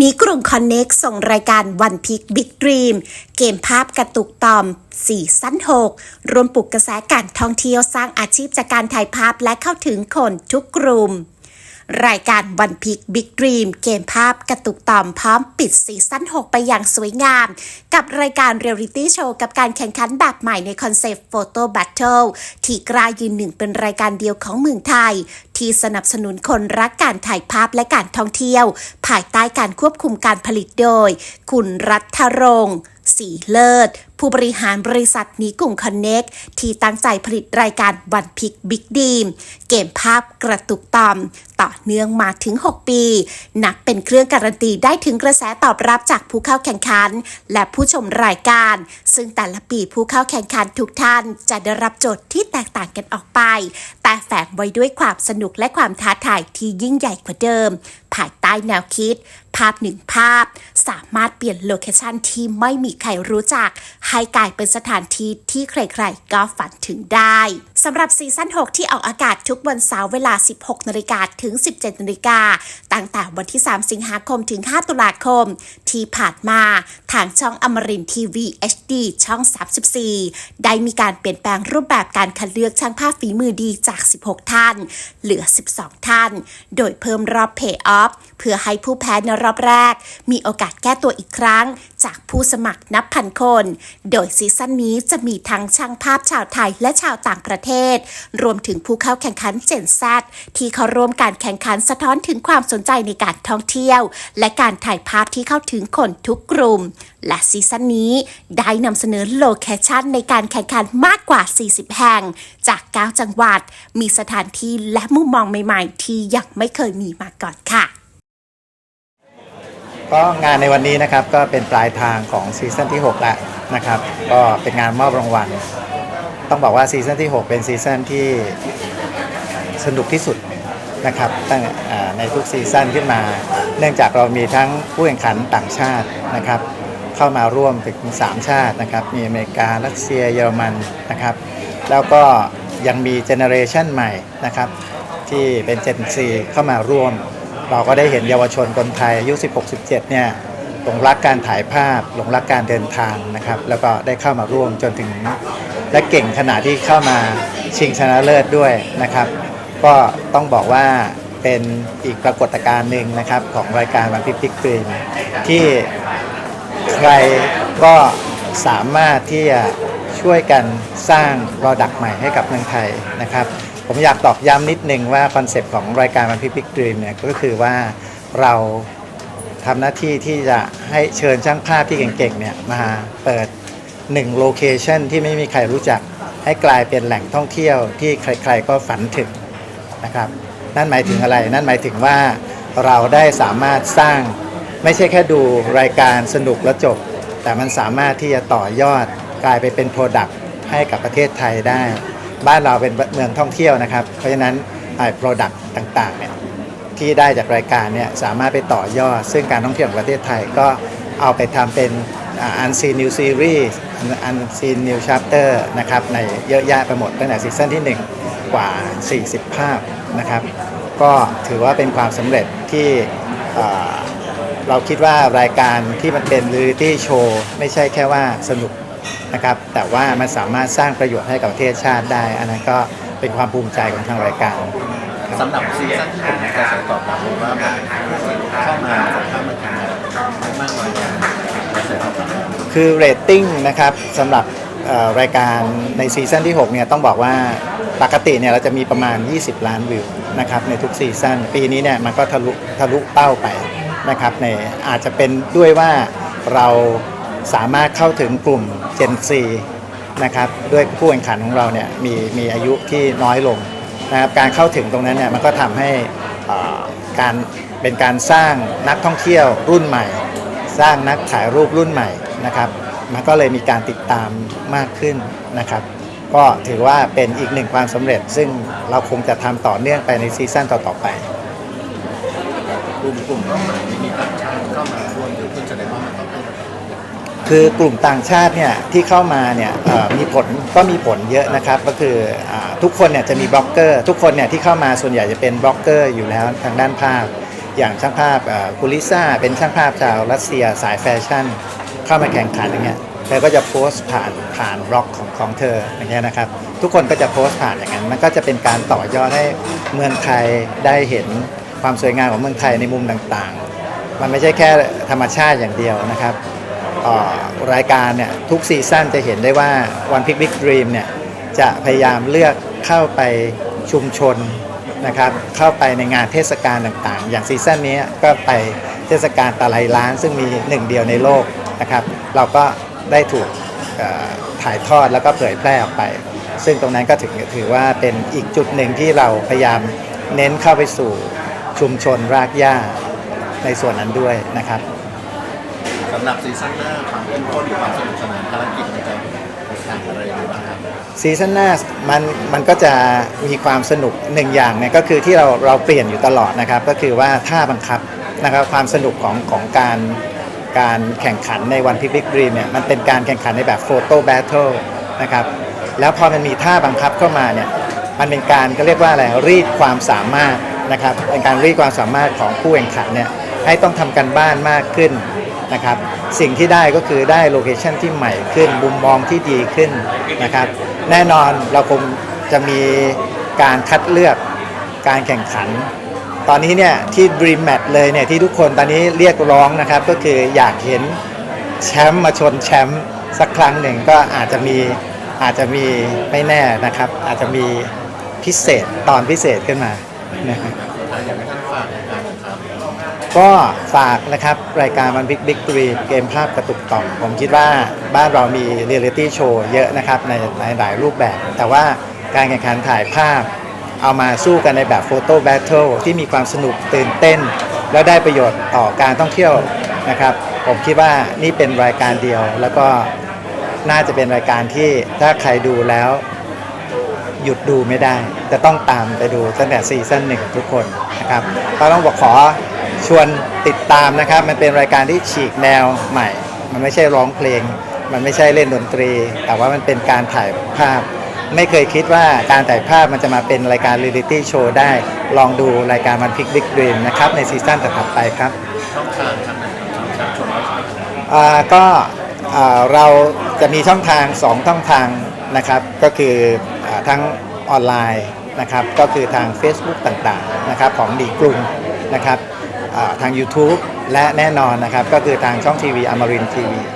มีกลุ่มคอนเน็กส่งรายการวันพิกบิ๊กด e ีมเกมภาพกระตุกตอมสี่สั้น 6 รวมปลุกกระแสการท่องเที่ยวสร้างอาชีพจากการถ่ายภาพและเข้าถึงคนทุกกลุ่ม รายการวันพิกบิ๊กด e ีมเกมภาพกระตุกต่อมพร้อมปิดซีซั่น 6 ไปอย่างสวยงาม กับรายการเรียลลิตี้โชว์กับการแข่งขันแบบใหม่ในคอนเซปต์โฟโต้แบทเทิลที่กลายยืนหนึ่งเป็นรายการเดียวของเมืองไทย ที่สนับสนุนคนรักการถ่ายภาพและการท่องเที่ยว ภายใต้การควบคุมการผลิตโดย คุณรัฐรงค์สีเลิศ ผู้บริหารบริษัทนี้กลุ่มคอนเน็กที่ตั้งใจผลิตรายการวันพิกบิ๊กดีมเกมภาพกระตุกต่อมต่อเนื่องมาถึง 6 ปี นับเป็นเครื่องการันตีได้ถึงกระแสตอบรับจากผู้เข้าแข่งขัน และผู้ชมรายการ ซึ่งแต่ละปีผู้เข้าแข่งขันทุกท่าน จะได้รับโจทย์ที่แตกต่างกันออกไป แต่แฝงไว้ด้วยความสนุกและความท้าทายที่ยิ่งใหญ่กว่าเดิม ภายใต้แนวคิด ภาพหนึ่งภาพ สามารถเปลี่ยนโลเคชันที่ไม่มีใครรู้จัก ให้กลายเป็นสถานที่ที่ใครๆก็ฝันถึงได้ สำหรับซีซั่น 6 ที่ออกอากาศทุกวันเสาร์เวลา 16นาฬิกาถึง 17นาฬิกาตั้งแต่วันที่ 3 สิงหาคมถึง 5 ตุลาคม ที่ผ่านมาทางช่องอมรินทีวี HD ช่อง 34 ได้มีการเปลี่ยนแปลงรูปแบบการคัดเลือกช่างภาพฝีมือดีจาก 16 ท่าน เหลือ 12 ท่าน โดยเพิ่มรอบเพย์ออฟเพื่อให้ผู้แพ้ในรอบแรก มีโอกาสแก้ตัวอีกครั้ง จากผู้สมัครนับพันคน โดยซีซั่นนี้จะมีทั้งช่างภาพชาวไทยและชาวต่างประเทศรวมถึงผู้เข้าแข่งขันเจนแซที่เข้าร่วมการแข่งขันสะท้อนถึงความสนใจในการท่องเที่ยว และการถ่ายภาพที่เข้าถึงคนทุกกลุ่ม และซีซั่นนี้ได้นำเสนอโลเคชันในการแข่งขันมากกว่า 40 แห่ง จาก 9 จังหวัด มีสถานที่และมุมมองใหม่ ๆ ที่ยังไม่เคยมีมาก่อนค่ะก็งานในวันนี้นะครับก็เป็นปลายทางของซีซั่นที่ 6 แล้วนะครับ ก็เป็นงานมอบรางวัล ต้องบอกว่าซีซั่นที่ 6 เป็นซีซั่นที่สนุกที่สุดนะครับตั้งในทุกซีซั่นขึ้นมา เนื่องจากเรามีทั้งผู้แข่งขันต่างชาตินะครับ เข้ามาร่วมถึง3ชาตินะครับ มีอเมริการัสเซียเยอรมันนะครับ แล้วก็ยังมีเจเนอเรชันใหม่นะครับที่เป็นเจนซีเข้ามาร่วม เราก็ได้เห็นเยาวชนคนไทยอายุ 16-17 เนี่ยหลงรักการถ่ายภาพหลงรักการเดินทางนะครับ แล้วก็ได้เข้ามาร่วมจนถึง และเก่งขนาดที่เข้ามาชิงชนะเลิศด้วยนะครับ ก็ต้องบอกว่าเป็นอีกปรากฏการณ์หนึ่งนะครับ ของรายการวันพิพิกกรีนที่ใครก็สามารถที่จะช่วยกันสร้างรอดักใหม่ให้กับเมืองไทยนะครับ ผมอยากตอกย้ำนิดนึงว่าคอนเซปต์ของรายการวันพิพิกกรีนเนี่ยก็คือว่าเราทำหน้าที่ที่จะให้เชิญช่างภาพที่เก่งๆเนี่ยมาเปิด หนึ่งโลเคชันที่ไม่มีใครรู้จัก ให้กลายเป็นแหล่งท่องเที่ยวที่ใครๆก็ฝันถึงนะครับ นั่นหมายถึงอะไร นั่นหมายถึงว่าเราได้สามารถสร้างไม่ใช่แค่ดูรายการสนุกแล้วจบ แต่มันสามารถที่จะต่อยอดกลายไปเป็นโปรดักต์ให้กับประเทศไทยได้ บ้านเราเป็นเมืองท่องเที่ยวนะครับ เพราะฉะนั้นไอ้โปรดักต์ต่างๆเนี่ยที่ได้จากรายการเนี่ยสามารถไปต่อยอด ซึ่งการท่องเที่ยวของประเทศไทยก็เอาไปทำเป็น อันซีนิวซีรีส์อันซีนิวชาร์เตอร์นะครับในเยอะแยะไปหมดตั้งแต่ซีซั่นที่ 1 กว่า 40 ภาพนะครับ ก็ถือว่าเป็นความสำเร็จที่เราคิดว่ารายการที่มันเป็น r ี a l ตี้โชว์ไม่ใช่แค่ว่าสนุกนะครับ แต่ว่ามันสามารถสร้างประโยชน์ให้กับประเทศชาติได้ อันนั้นก็เป็นความภูมิใจของทางรายการสำหรับซีซั่นที่ผมกระแสตอบรับว่าเข้ามาจากข้ามมาทำงานมากน้อยแคือเรตติ้งนะครับสำหรับรายการในซีซั่นที่6เนี่ยต้องบอกว่าปกติเนี่ยเราจะมีประมาณ 20 ล้านวิวนะครับในทุกซีซั่นปีนี้เนี่ยมันก็ทะลุทะลุเป้าไปนะครับในอาจจะเป็นด้วยว่าเราสามารถเข้าถึงกลุ่ม Gen Z นะครับด้วยผู้แข่งขันของเราเนี่ยมีมีอายุที่น้อยลงนะครับการเข้าถึงตรงนั้นเนี่ยมันก็ทำให้การเป็นการสร้างนักท่องเที่ยวรุ่นใหม่ สร้างนักถ่ายรูปรุ่นใหม่นะครับ มันก็เลยมีการติดตามมากขึ้นนะครับ ก็ถือว่าเป็นอีกหนึ่งความสำเร็จ ซึ่งเราคงจะทำต่อเนื่องไปในซีซั่นต่อๆไปกลุ่มกลุ่มเป้าหมายที่มีต่างชาติเข้ามาร่วมหรือเพื่อแสดงว่ามันต้องเป็นคือกลุ่มต่างชาติเนี่ยที่เข้ามาเนี่ยเอ่อมีผลก็มีผลเยอะนะครับ ก็คืออาทุกคนเนี่ยจะมีบล็อกเกอร์ ทุกคนเนี่ยที่เข้ามาส่วนใหญ่จะเป็นบล็อกเกอร์อยู่แล้วทางด้านภาพ อย่างช่างภาพคุลิซ่าเป็นช่างภาพชาวรัสเซียสายแฟชั่น เข้ามาแข่งขันอย่างเงี้ยเธอก็จะโพสต์ผ่านผ่านบล็อกของของเธออย่างเงี้ยนะครับ ทุกคนก็จะโพสต์ผ่านอย่างนั้น มันก็จะเป็นการต่อยอดให้เมืองไทยได้เห็นความสวยงามของเมืองไทยในมุมต่างๆ มันไม่ใช่แค่ธรรมชาติอย่างเดียวนะครับรายการเนี่ยทุกซีซั่นจะเห็นได้ว่า One Pick Big Dream เนี่ยจะพยายามเลือกเข้าไปชุมชน นะครับเข้าไปในงานเทศกาลต่างๆ อย่างซีซั่นนี้ก็ไปเทศกาลตะไลล้าน ซึ่งมีหนึ่งเดียวในโลกนะครับ เราก็ได้ถูกถ่ายทอดแล้วก็เผยแพร่ออกไป ซึ่งตรงนั้นก็ถือถือว่าเป็นอีกจุดหนึ่งที่เราพยายามเน้นเข้าไปสู่ชุมชนรากหญ้าในส่วนนั้นด้วยนะครับสำหรับซีซั่นหน้าความเข้มข้นหรือความสนุกสนานภารกิจ ซีซั่นหน้ามันมันก็จะมีความสนุกหนึ่งอย่างเนี่ยก็คือที่เราเราเปลี่ยนอยู่ตลอดนะครับ ก็คือว่าท่าบังคับนะครับความสนุกของของการการแข่งขันในวันพิพิกรีเนี่ยมันเป็นการแข่งขันในแบบโฟโต้แบทเทิลนะครับแล้วพอมันมีท่าบังคับเข้ามาเนี่ยมันเป็นการก็เรียกว่าอะไรรีดความสามารถนะครับเป็นการรีดความสามารถของผู้แข่งขันเนี่ยให้ต้องทำกันบ้านมากขึ้นนะครับสิ่งที่ได้ก็คือได้โลเคชันที่ใหม่ขึ้นมุมมองที่ดีขึ้นนะครับ แน่นอนเราคงจะมีการคัดเลือกการแข่งขัน ตอนนี้เนี่ยที่ Dream Match เลยเนี่ยที่ทุกคนตอนนี้เรียกร้องนะครับ ก็คืออยากเห็นแชมป์มาชนแชมป์สักครั้งหนึ่งก็อาจจะมีอาจจะมีไม่แน่นะครับ อาจจะมีพิเศษตอนพิเศษขึ้นมานะครับ ก็ฝากนะครับ รายการมันบิ๊กบิ๊กตรีเกมภาพกระตุกต่อม ผมคิดว่าบ้านเรามีเรียลิตี้โชว์เยอะนะครับในในหลายรูปแบบ แต่ว่าการแข่งขันถ่ายภาพ เอามาสู้กันในแบบโฟโต้แบทเทิลที่มีความสนุกตื่นเต้น แล้วได้ประโยชน์ต่อการท่องเที่ยวนะครับ ผมคิดว่านี่เป็นรายการเดียว แล้วก็น่าจะเป็นรายการที่ถ้าใครดูแล้วหยุดดูไม่ได้ จะต้องตามไปดูตั้งแต่ซีซั่นหนึ่งทุกคนนะครับก็ต้องบอกขอ ชวนติดตามนะครับ มันเป็นรายการที่ฉีกแนวใหม่ มันไม่ใช่ร้องเพลง มันไม่ใช่เล่นดนตรี แต่ว่ามันเป็นการถ่ายภาพ ไม่เคยคิดว่าการถ่ายภาพมันจะมาเป็นรายการเรียลิตี้โชว์ได้ ลองดูรายการมันพิกบิ๊กด e ีมนะครับ ในซีซั่นถัดไปครับช่องทางทางไหนครับช่องทางชมได้ครับอ่าก็อ่าเราจะมีช่องทาง 2 ช่องทางนะครับ ก็คืออาทั้งออนไลน์นะครับ ก็คือทาง Facebook ต่างๆนะครับของดีกรุงนะครับ ทาง YouTube และแน่นอนนะครับ ก็คือทางช่องทีวีอมรินทีวี